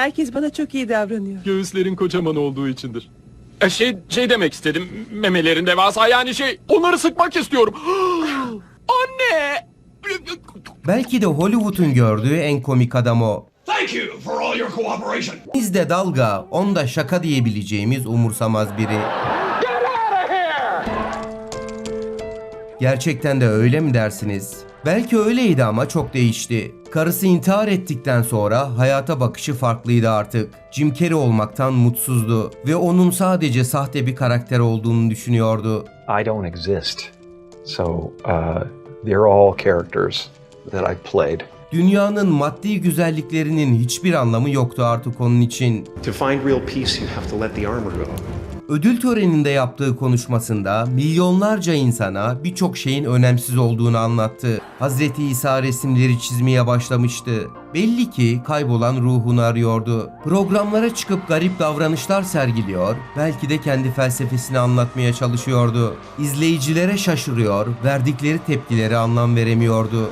Herkes bana çok iyi davranıyor. Göğüslerin kocaman olduğu içindir. E şey, şey demek istedim. Memelerin devasa yani şey. Onları sıkmak istiyorum. Anne! Belki de Hollywood'un gördüğü en komik adam o. Thank you for all your cooperation. Bizde dalga, onda şaka diyebileceğimiz umursamaz biri. Gerçekten de öyle mi dersiniz? Belki öyleydi ama çok değişti. Karısı intihar ettikten sonra hayata bakışı farklıydı artık. Jim Carrey olmaktan mutsuzdu ve onun sadece sahte bir karakter olduğunu düşünüyordu. I don't exist. So uh, they're all characters that I played. Dünyanın maddi güzelliklerinin hiçbir anlamı yoktu artık onun için. To find real peace, you have to let the armor go. Ödül töreninde yaptığı konuşmasında milyonlarca insana birçok şeyin önemsiz olduğunu anlattı. Hazreti İsa resimleri çizmeye başlamıştı. Belli ki kaybolan ruhunu arıyordu. Programlara çıkıp garip davranışlar sergiliyor, belki de kendi felsefesini anlatmaya çalışıyordu. İzleyicilere şaşırıyor, verdikleri tepkilere anlam veremiyordu.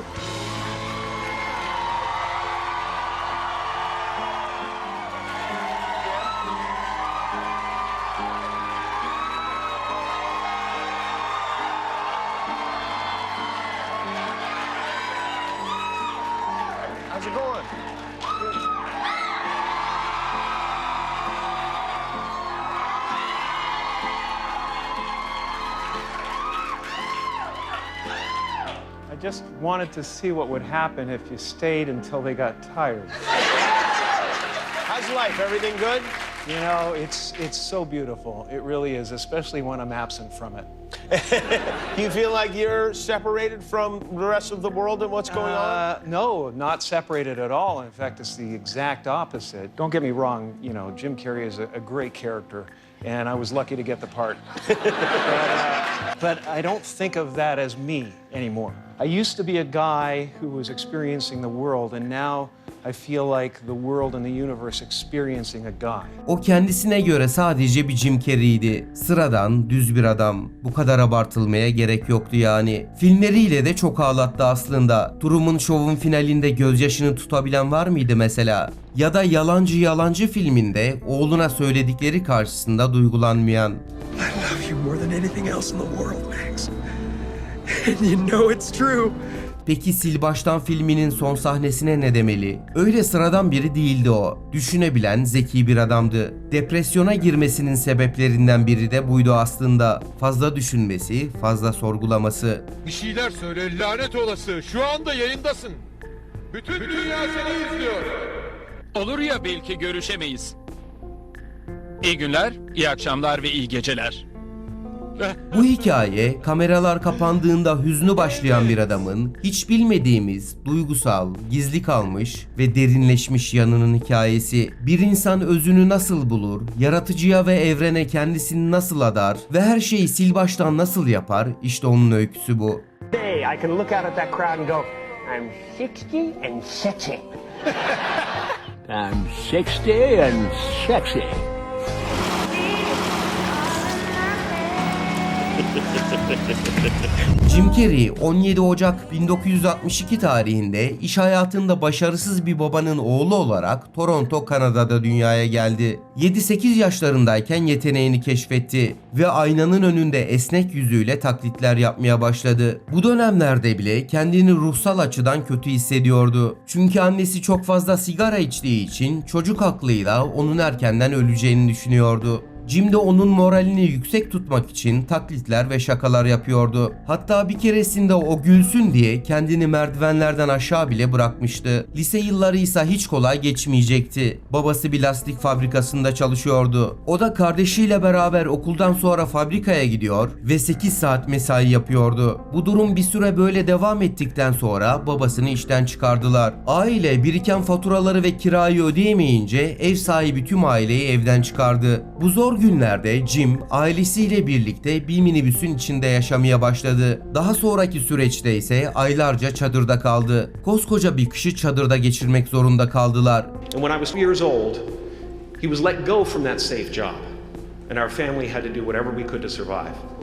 How's it going? I just wanted to see what would happen if you stayed until they got tired. How's life? Everything good? You know, it's it's so beautiful. It really is, especially when I'm absent from it. Do you feel like you're separated from the rest of the world and what's going on? Uh, no, not separated at all. In fact, it's the exact opposite. Don't get me wrong. You know, Jim Carrey is a, a great character, and I was lucky to get the part. but, uh, but I don't think of that as me anymore. I used to be a guy who was experiencing the world, and now I feel like the world and the universe experiencing a guy. O kendisine göre sadece bir Jim Carrey'di. Sıradan, düz bir adam. Bu kadar abartılmaya gerek yoktu yani. Filmleriyle de çok ağlattı aslında. Truman Show'un finalinde gözyaşını tutabilen var mıydı mesela? Ya da Yalancı Yalancı filminde oğluna söyledikleri karşısında duygulanmayan. I love you more than anything else in the world, Max. And you know it's true. Peki Sil Baştan filminin son sahnesine ne demeli? Öyle sıradan biri değildi o. Düşünebilen, zeki bir adamdı. Depresyona girmesinin sebeplerinden biri de buydu aslında. Fazla düşünmesi, fazla sorgulaması. Bir şeyler söyle lanet olası. Şu anda yayındasın. Bütün dünya seni izliyor. Olur ya belki görüşemeyiz. İyi günler, iyi akşamlar ve iyi geceler. Bu hikaye kameralar kapandığında hüznü başlayan bir adamın hiç bilmediğimiz duygusal, gizli kalmış ve derinleşmiş yanının hikayesi. Bir insan özünü nasıl bulur, yaratıcıya ve evrene kendisini nasıl adar ve her şeyi sil baştan nasıl yapar? İşte onun öyküsü bu. Day, I can look out at that crowd and go, I'm 60 and sexy. I'm 60 and sexy. Jim Carrey 17 Ocak 1962 tarihinde iş hayatında başarısız bir babanın oğlu olarak Toronto, Kanada'da dünyaya geldi. 7-8 yaşlarındayken yeteneğini keşfetti ve aynanın önünde esnek yüzüyle taklitler yapmaya başladı. Bu dönemlerde bile kendini ruhsal açıdan kötü hissediyordu. Çünkü annesi çok fazla sigara içtiği için çocuk aklıyla onun erkenden öleceğini düşünüyordu. Jim de onun moralini yüksek tutmak için taklitler ve şakalar yapıyordu. Hatta bir keresinde o gülsün diye kendini merdivenlerden aşağı bile bırakmıştı. Lise yılları ise hiç kolay geçmeyecekti. Babası bir lastik fabrikasında çalışıyordu. O da kardeşiyle beraber okuldan sonra fabrikaya gidiyor ve 8 saat mesai yapıyordu. Bu durum bir süre böyle devam ettikten sonra babasını işten çıkardılar. Aile biriken faturaları ve kirayı ödeyemeyince ev sahibi tüm aileyi evden çıkardı. Bu zor günlerde Jim ailesiyle birlikte bir minibüsün içinde yaşamaya başladı. Daha sonraki süreçte ise aylarca çadırda kaldı. Koskoca bir kışı çadırda geçirmek zorunda kaldılar. And when I was years old, he was let go from that safe job. And our family had to do whatever we could to survive.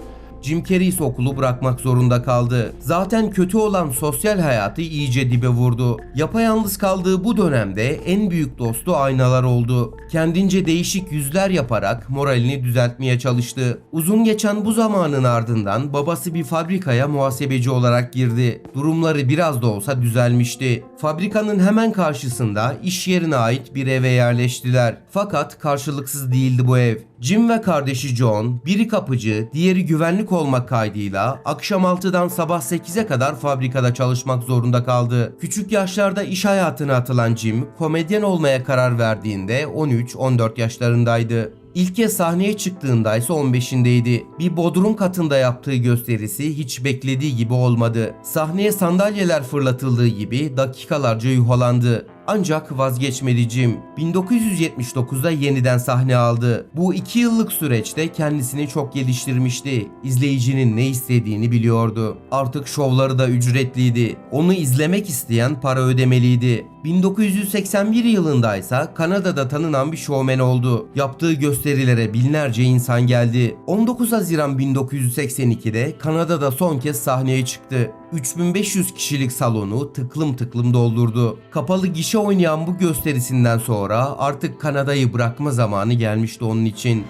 Jim Carrey ise okulu bırakmak zorunda kaldı. Zaten kötü olan sosyal hayatı iyice dibe vurdu. Yapayalnız kaldığı bu dönemde en büyük dostu aynalar oldu. Kendince değişik yüzler yaparak moralini düzeltmeye çalıştı. Uzun geçen bu zamanın ardından babası bir fabrikaya muhasebeci olarak girdi. Durumları biraz da olsa düzelmişti. Fabrikanın hemen karşısında iş yerine ait bir eve yerleştiler. Fakat karşılıksız değildi bu ev. Jim ve kardeşi John, biri kapıcı, diğeri güvenlik olmak kaydıyla akşam 6'dan sabah 8'e kadar fabrikada çalışmak zorunda kaldı. Küçük yaşlarda iş hayatına atılan Jim, komedyen olmaya karar verdiğinde 13-14 yaşlarındaydı. İlk kez sahneye çıktığında ise 15'indeydi. Bir bodrum katında yaptığı gösterisi hiç beklediği gibi olmadı. Sahneye sandalyeler fırlatıldığı gibi dakikalarca yuhalandı. Ancak vazgeçmedi Jim. 1979'da yeniden sahne aldı. Bu iki yıllık süreçte kendisini çok geliştirmişti. İzleyicinin ne istediğini biliyordu. Artık şovları da ücretliydi. Onu izlemek isteyen para ödemeliydi. 1981 yılında ise Kanada'da tanınan bir şovmen oldu. Yaptığı gösterilere binlerce insan geldi. 19 Haziran 1982'de Kanada'da son kez sahneye çıktı. 3500 kişilik salonu tıklım tıklım doldurdu. Kapalı gişe oynayan bu gösterisinden sonra artık Kanada'yı bırakma zamanı gelmişti onun için.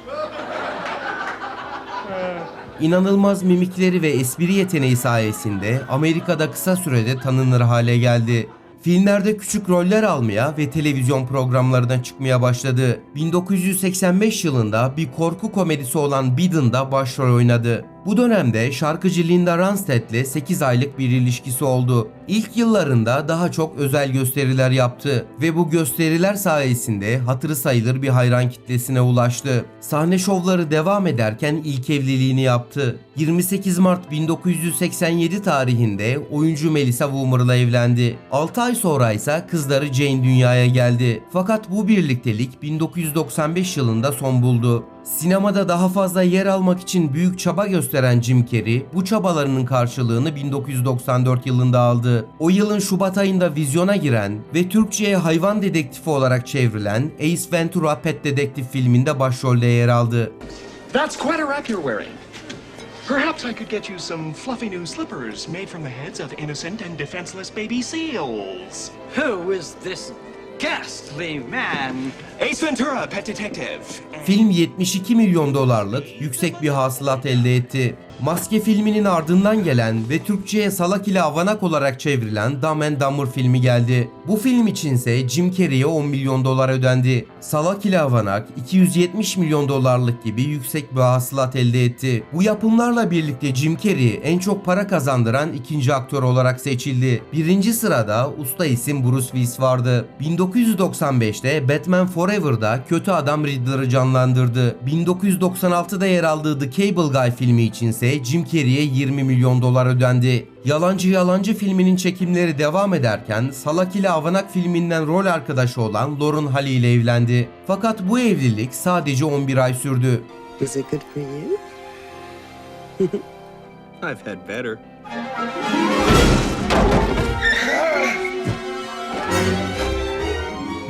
İnanılmaz mimikleri ve espri yeteneği sayesinde Amerika'da kısa sürede tanınır hale geldi. Filmlerde küçük roller almaya ve televizyon programlarına çıkmaya başladı. 1985 yılında bir korku komedisi olan Bidden'da başrol oynadı. Bu dönemde şarkıcı Linda Ronstadt'le 8 aylık bir ilişkisi oldu. İlk yıllarında daha çok özel gösteriler yaptı ve bu gösteriler sayesinde hatırı sayılır bir hayran kitlesine ulaştı. Sahne şovları devam ederken ilk evliliğini yaptı. 28 Mart 1987 tarihinde oyuncu Melissa Woomer'la evlendi. 6 ay sonra ise kızları Jane dünyaya geldi. Fakat bu birliktelik 1995 yılında son buldu. Sinemada daha fazla yer almak için büyük çaba gösteren Jim Carrey bu çabalarının karşılığını 1994 yılında aldı. O yılın Şubat ayında vizyona giren ve Türkçe'ye hayvan dedektifi olarak çevrilen Ace Ventura Pet Detective filminde başrolde yer aldı. That's quite a wrap you're wearing. Perhaps I could get you some fluffy new slippers made from the heads of innocent and defenseless baby seals. Who is this ghastly man? Ace Ventura, pet detective. Film 72 milyon dolarlık yüksek bir hasılat elde etti. Maske filminin ardından gelen ve Türkçe'ye Salak ile Avanak olarak çevrilen Dumb and Dumber filmi geldi. Bu film içinse Jim Carrey'e 10 milyon dolar ödendi. Salak ile Avanak 270 milyon dolarlık gibi yüksek bir hasılat elde etti. Bu yapımlarla birlikte Jim Carrey en çok para kazandıran ikinci aktör olarak seçildi. Birinci sırada usta isim Bruce Willis vardı. 1995'te Batman Forever'da kötü adam Riddler'ı canlandırdı. 1996'da yer aldığı The Cable Guy filmi içinse Jim Carrey'e 20 milyon dolar ödendi. Yalancı Yalancı filminin çekimleri devam ederken Salak ile Avanak filminden rol arkadaşı olan Lauren Halley ile evlendi. Fakat bu evlilik sadece 11 ay sürdü. Is it good for you? I've had better.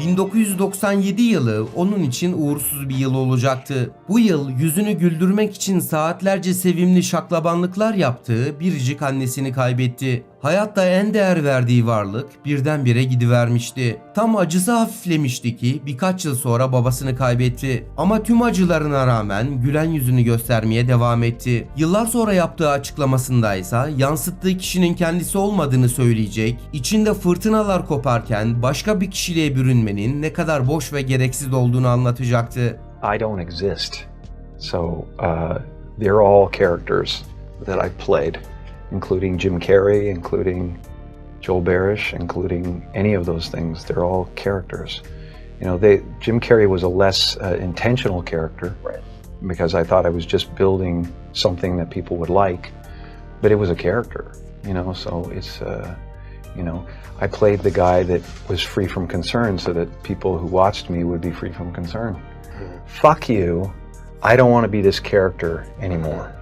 ...1997 yılı onun için uğursuz bir yıl olacaktı. Bu yıl yüzünü güldürmek için saatlerce sevimli şaklabanlıklar yaptığı biricik annesini kaybetti. Hayatta en değer verdiği varlık birdenbire gidivermişti. Tam acısı hafiflemişti ki birkaç yıl sonra babasını kaybetti. Ama tüm acılarına rağmen gülen yüzünü göstermeye devam etti. Yıllar sonra yaptığı açıklamasında ise yansıttığı kişinin kendisi olmadığını söyleyecek, içinde fırtınalar koparken başka bir kişiliğe bürünmenin ne kadar boş ve gereksiz olduğunu anlatacaktı. I don't exist. So uh, they're all characters that I played, including Jim Carrey, including Joel Barish, including any of those things. They're all characters. You know, they Jim Carrey was a less uh, intentional character because I thought I was just building something that people would like, but it was a character. You know, so it's. Uh, you know, I played the guy that was free from concern so that people who watched me would be free from concern. Fuck you. I don't want to be this character anymore.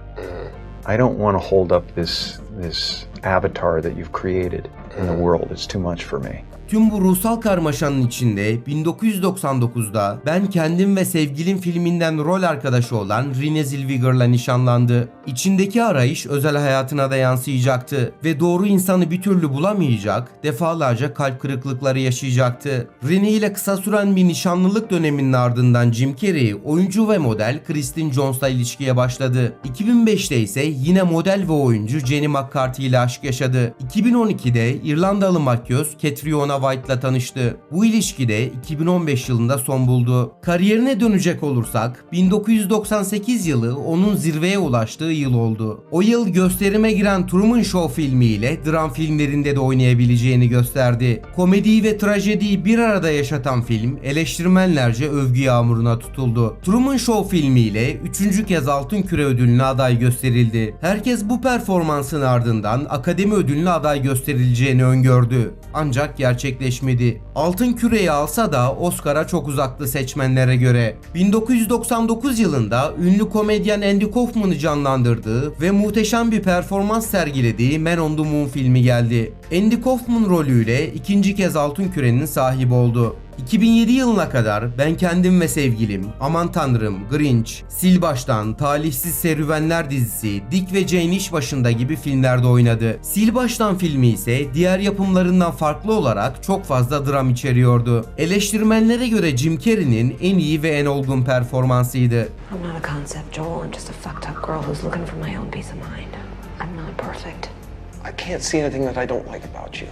I don't want to hold up this this avatar that you've created in the mm. world. It's too much for me. Tüm bu ruhsal karmaşanın içinde 1999'da Ben Kendim ve Sevgilim filminden rol arkadaşı olan Renée Zellweger'la nişanlandı. İçindeki arayış özel hayatına da yansıyacaktı ve doğru insanı bir türlü bulamayacak, defalarca kalp kırıklıkları yaşayacaktı. Renée ile kısa süren bir nişanlılık döneminin ardından Jim Carrey, oyuncu ve model Kristen Johns'la ilişkiye başladı. 2005'te ise yine model ve oyuncu Jenny McCarthy ile aşk yaşadı. 2012'de İrlandalı makyöz Catriona White'la tanıştı. Bu ilişki de 2015 yılında son buldu. Kariyerine dönecek olursak 1998 yılı onun zirveye ulaştığı yıl oldu. O yıl gösterime giren Truman Show filmiyle dram filmlerinde de oynayabileceğini gösterdi. Komediyi ve trajediyi bir arada yaşatan film eleştirmenlerce övgü yağmuruna tutuldu. Truman Show filmiyle üçüncü kez Altın Küre ödülüne aday gösterildi. Herkes bu performansın ardından Akademi ödülüne aday gösterileceğini öngördü. Ancak gerçekleşmedi. Altın Küre'yi alsa da Oscar'a çok uzaktı seçmenlere göre. 1999 yılında ünlü komedyen Andy Kaufman'ı canlandırdığı ve muhteşem bir performans sergilediği Man on the Moon filmi geldi. Andy Kaufman rolüyle ikinci kez Altın Küre'nin sahibi oldu. 2007 yılına kadar Ben Kendim ve Sevgilim, Aman Tanrım, Grinch, Sil Baştan, Talihsiz Serüvenler dizisi, Dick ve Jane İş Başında gibi filmlerde oynadı. Sil Baştan filmi ise diğer yapımlarından farklı olarak çok fazla dram içeriyordu. Eleştirmenlere göre Jim Carrey'nin en iyi ve en olgun performansıydı. I'm not a concept, Joel. I'm just a fucked up girl who's looking for my own peace of mind. I'm not perfect. I can't see anything that I don't like about you.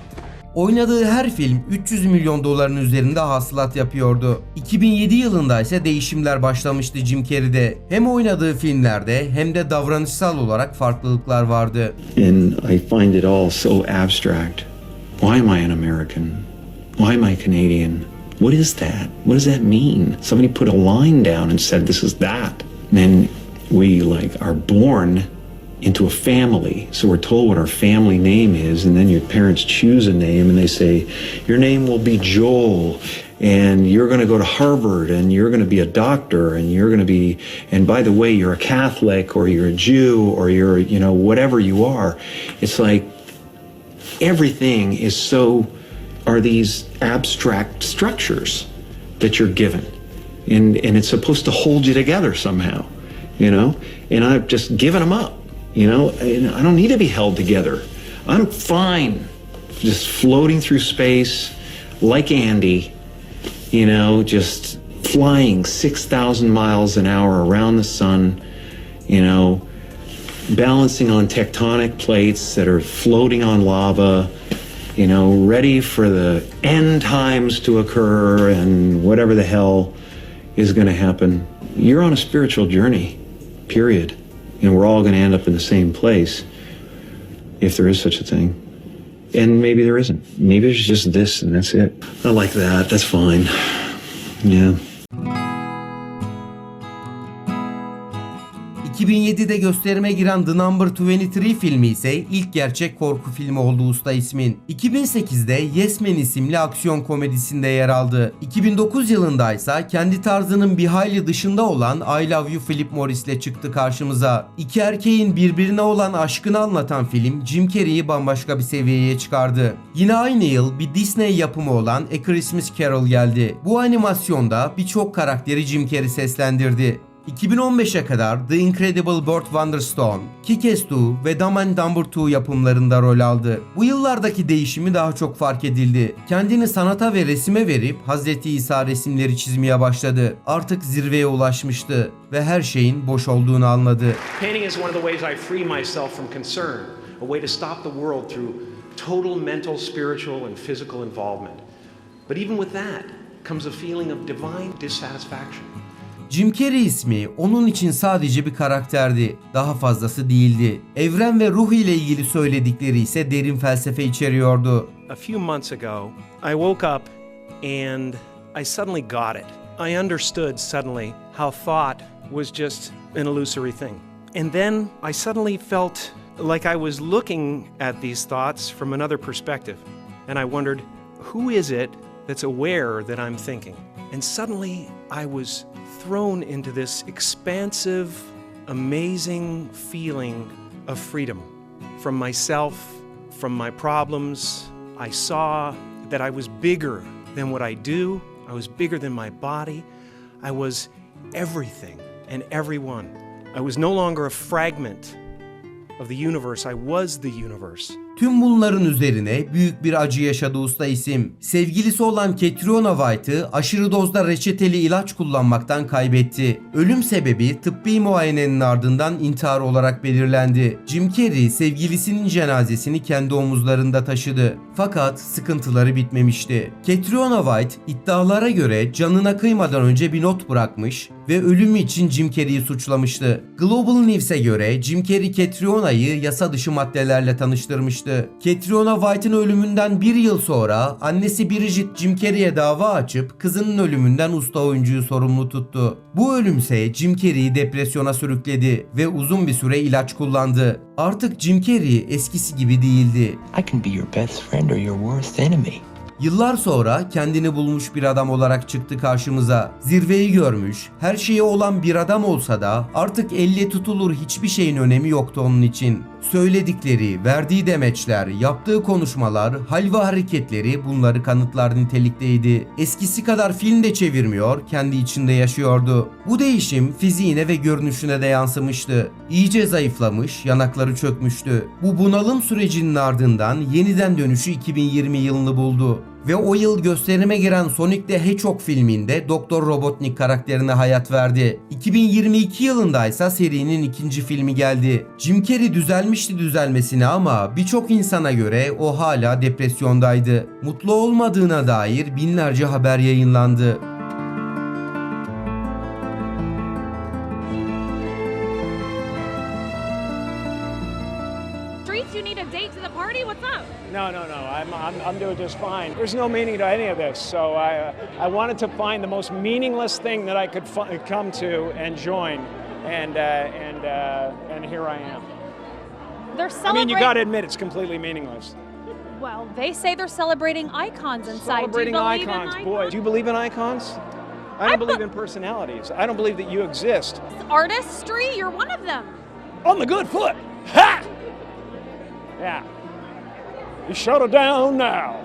Oynadığı her film 300 milyon doların üzerinde hasılat yapıyordu. 2007 yılında ise değişimler başlamıştı Jim Carrey'de. Hem oynadığı filmlerde hem de davranışsal olarak farklılıklar vardı. And I find it all so abstract. Why am I an American? Why am I Canadian? What is that? What does that mean? Somebody put a line down and said this is that. And then we like are born into a family. So we're told what our family name is, and then your parents choose a name and they say, Your name will be Joel, and you're going to go to Harvard, and you're going to be a doctor, and you're going to be, and by the way, you're a Catholic, or you're a Jew, or you're, you know, whatever you are. It's like everything is so, are these abstract structures that you're given. And, and it's supposed to hold you together somehow, you know? And I've just given them up. You know, I don't need to be held together. I'm fine just floating through space like Andy, you know, just flying 6,000 miles an hour around the sun, you know, balancing on tectonic plates that are floating on lava, you know, ready for the end times to occur and whatever the hell is going to happen. You're on a spiritual journey, period and we're all going to end up in the same place if there is such a thing. And maybe there isn't. Maybe it's just this and that's it. I like that. That's fine. Yeah. 2007'de gösterime giren The Number 23 filmi ise ilk gerçek korku filmi oldu usta ismin. 2008'de Yes Man isimli aksiyon komedisinde yer aldı. 2009 yılında ise kendi tarzının bir hayli dışında olan I Love You Philip Morris ile çıktı karşımıza. İki erkeğin birbirine olan aşkını anlatan film Jim Carrey'i bambaşka bir seviyeye çıkardı. Yine aynı yıl bir Disney yapımı olan A Christmas Carol geldi. Bu animasyonda birçok karakteri Jim Carrey seslendirdi. 2015'e kadar The Incredible Burt Wonderstone, Kick-Ass 2 ve Dumb and Dumber 2 yapımlarında rol aldı. Bu yıllardaki değişimi daha çok fark edildi. Kendini sanata ve resime verip Hz. İsa resimleri çizmeye başladı. Artık zirveye ulaşmıştı ve her şeyin boş olduğunu anladı. Painting is one of the ways I free myself from concern, a way to stop the world through total mental, spiritual, and physical involvement. But even with that comes a feeling of divine dissatisfaction. Jim Carrey ismi onun için sadece bir karakterdi. Daha fazlası değildi. Evren ve ruh ile ilgili söyledikleri ise derin felsefe içeriyordu. A few months ago, I woke up and I suddenly got it. I understood suddenly how thought was just an illusory thing. And then I suddenly felt like I was looking at these thoughts from another perspective. And I wondered, who is it that's aware that I'm thinking? And suddenly I was thrown into this expansive, amazing feeling of freedom from myself, from my problems. I saw that I was bigger than what I do, I was bigger than my body, I was everything and everyone. I was no longer a fragment of the universe, I was the universe. Tüm bunların üzerine büyük bir acı yaşadı usta isim. Sevgilisi olan Catriona White'ı aşırı dozda reçeteli ilaç kullanmaktan kaybetti. Ölüm sebebi tıbbi muayenenin ardından intihar olarak belirlendi. Jim Carrey sevgilisinin cenazesini kendi omuzlarında taşıdı. Fakat sıkıntıları bitmemişti. Catriona White iddialara göre canına kıymadan önce bir not bırakmış ve ölümü için Jim Carrey'i suçlamıştı. Global News'e göre Jim Carrey Catriona'yı yasa dışı maddelerle tanıştırmıştı. Catriona White'ın ölümünden bir yıl sonra annesi Bridget Jim Carrey'e dava açıp kızının ölümünden usta oyuncuyu sorumlu tuttu. Bu ölümse Jim Carrey'i depresyona sürükledi ve uzun bir süre ilaç kullandı. Artık Jim Carrey eskisi gibi değildi. I can be your best friend or your worst enemy. Yıllar sonra kendini bulmuş bir adam olarak çıktı karşımıza. Zirveyi görmüş, her şeye olan bir adam olsa da artık elle tutulur hiçbir şeyin önemi yoktu onun için. Söyledikleri, verdiği demeçler, yaptığı konuşmalar, hal ve hareketleri bunları kanıtlar nitelikteydi. Eskisi kadar film de çevirmiyor, kendi içinde yaşıyordu. Bu değişim fiziğine ve görünüşüne de yansımıştı. İyice zayıflamış, yanakları çökmüştü. Bu bunalım sürecinin ardından yeniden dönüşü 2020 yılını buldu ve o yıl gösterime giren Sonic the Hedgehog filminde Dr. Robotnik karakterine hayat verdi. 2022 yılında ise serinin ikinci filmi geldi. Jim Carrey düzelmişti düzelmesine ama birçok insana göre o hala depresyondaydı. Mutlu olmadığına dair binlerce haber yayınlandı. I'm, I'm, doing just fine. There's no meaning to any of this. So I, uh, I wanted to find the most meaningless thing that I could come to and join. And, uh, and, uh, and here I am. They're celebrating. I mean, you got to admit, it's completely meaningless. Well, they say they're celebrating icons inside. Celebrating Do you believe icons, in boy. Do you believe in icons? I don't believe in personalities. I don't believe that you exist. Artistry? You're one of them. On the good foot. Ha! Yeah. You shut her down now.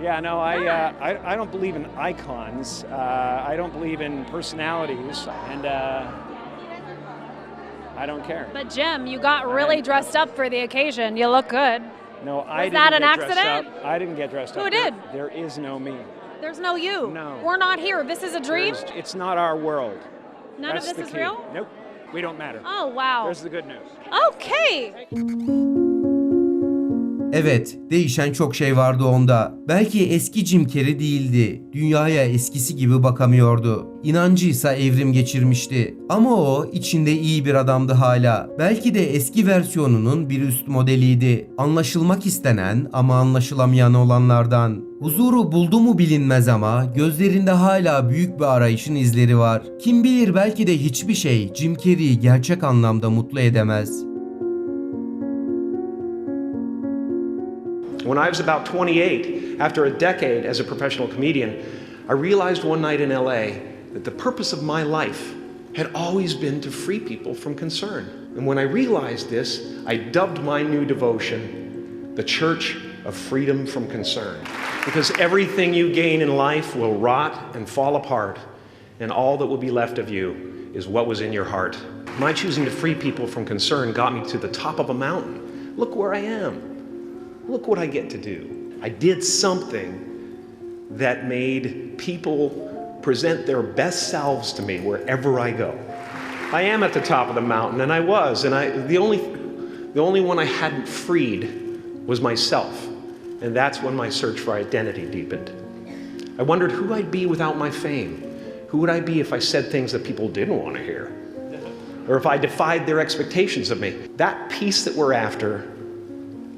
Yeah, no, I, uh, I, I don't believe in icons. Uh, I don't believe in personalities, and uh, I don't care. But Jim, you got really dressed up for the occasion. You look good. No, I Was didn't that an get dressed accident? up. I didn't get dressed Who up. Who did? There, there is no me. There's no you. No. We're not here. This is a dream. There's- It's not our world. None That's of this is key. real. Nope. We don't matter. Oh wow. There's the good news. Okay. Evet, değişen çok şey vardı onda. Belki eski Jim Carrey değildi. Dünyaya eskisi gibi bakamıyordu. İnancıysa evrim geçirmişti. Ama o içinde iyi bir adamdı hala. Belki de eski versiyonunun bir üst modeliydi. Anlaşılmak istenen ama anlaşılamayan olanlardan. Huzuru buldu mu bilinmez ama gözlerinde hala büyük bir arayışın izleri var. Kim bilir belki de hiçbir şey Jim Carrey'i gerçek anlamda mutlu edemez. When I was about 28, after a decade as a professional comedian, I realized one night in LA that the purpose of my life had always been to free people from concern. And when I realized this, I dubbed my new devotion the Church of Freedom from Concern. Because everything you gain in life will rot and fall apart, and all that will be left of you is what was in your heart. My choosing to free people from concern got me to the top of a mountain. Look where I am. Look what I get to do. I did something that made people present their best selves to me wherever I go. I am at the top of the mountain, and I was, and I the only the only one I hadn't freed was myself. And that's when my search for identity deepened. I wondered who I'd be without my fame. Who would I be if I said things that people didn't want to hear? Or if I defied their expectations of me? That peace that we're after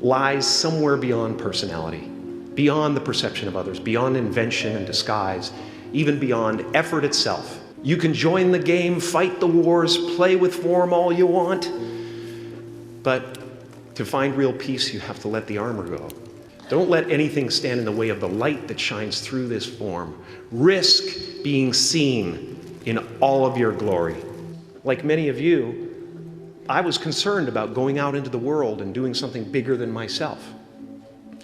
lies somewhere beyond personality, beyond the perception of others, beyond invention and disguise, even beyond effort itself. You can join the game, fight the wars, play with form all you want, but to find real peace, you have to let the armor go. Don't let anything stand in the way of the light that shines through this form. Risk being seen in all of your glory. Like many of you, I was concerned about going out into the world and doing something bigger than myself.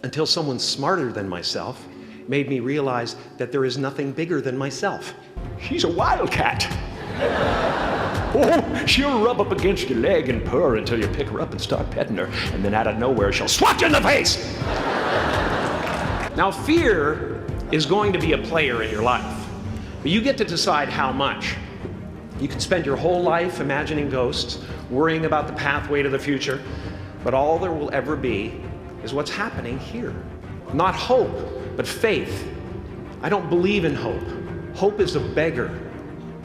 until someone smarter than myself made me realize that there is nothing bigger than myself. She's a wildcat. Oh, she'll rub up against your leg and purr until you pick her up and start petting her, and then out of nowhere she'll swat you in the face. Now, fear is going to be a player in your life, but you get to decide how much. You can spend your whole life imagining ghosts, worrying about the pathway to the future, but all there will ever be is what's happening here. Not hope, but faith. I don't believe in hope. Hope is a beggar.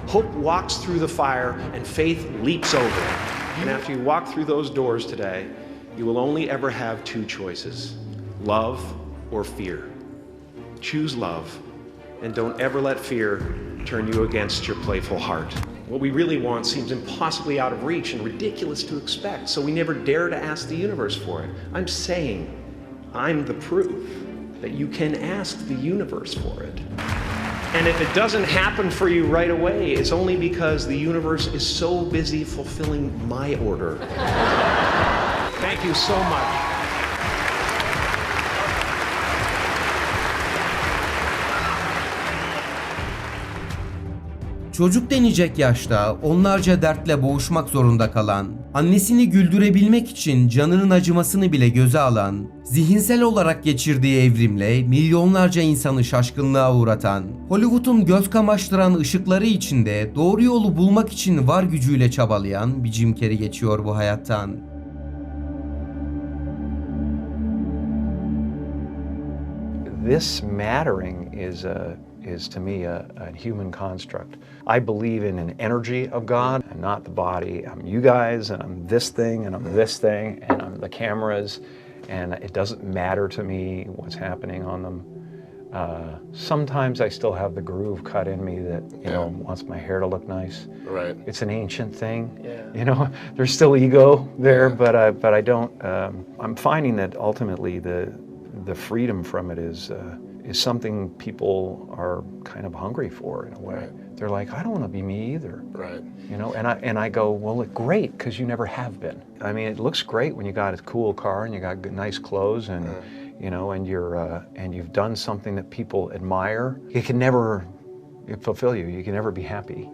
Hope walks through the fire and faith leaps over it. And after you walk through those doors today, you will only ever have two choices love or fear. Choose love, and don't ever let fear turn you against your playful heart. What we really want seems impossibly out of reach and ridiculous to expect, so we never dare to ask the universe for it. I'm saying I'm the proof that you can ask the universe for it. And if it doesn't happen for you right away, it's only because the universe is so busy fulfilling my order. Thank you so much. Çocuk denecek yaşta onlarca dertle boğuşmak zorunda kalan, annesini güldürebilmek için canının acımasını bile göze alan, zihinsel olarak geçirdiği evrimle milyonlarca insanı şaşkınlığa uğratan, Hollywood'un göz kamaştıran ışıkları içinde doğru yolu bulmak için var gücüyle çabalayan bir Jim Carrey geçiyor bu hayattan. This mattering is a is to me a, a human construct. I believe in an energy of God and not the body. I'm you guys and I'm this thing and I'm this thing and I'm the cameras and it doesn't matter to me what's happening on them. Uh, sometimes I still have the groove cut in me that you know wants my hair to look nice. Right. It's an ancient thing. Yeah. You know, there's still ego there, but I but I don't. Um, I'm finding that ultimately the the freedom from it is uh, is something people are kind of hungry for in a way. They're like, I don't want to be me either. Right. You know, and I and I go, well, look, great, because you never have been. I mean, it looks great when you got a cool car and you got good, nice clothes and you know, and you're uh, and you've done something that people admire. It can never fulfill you. You can never be happy.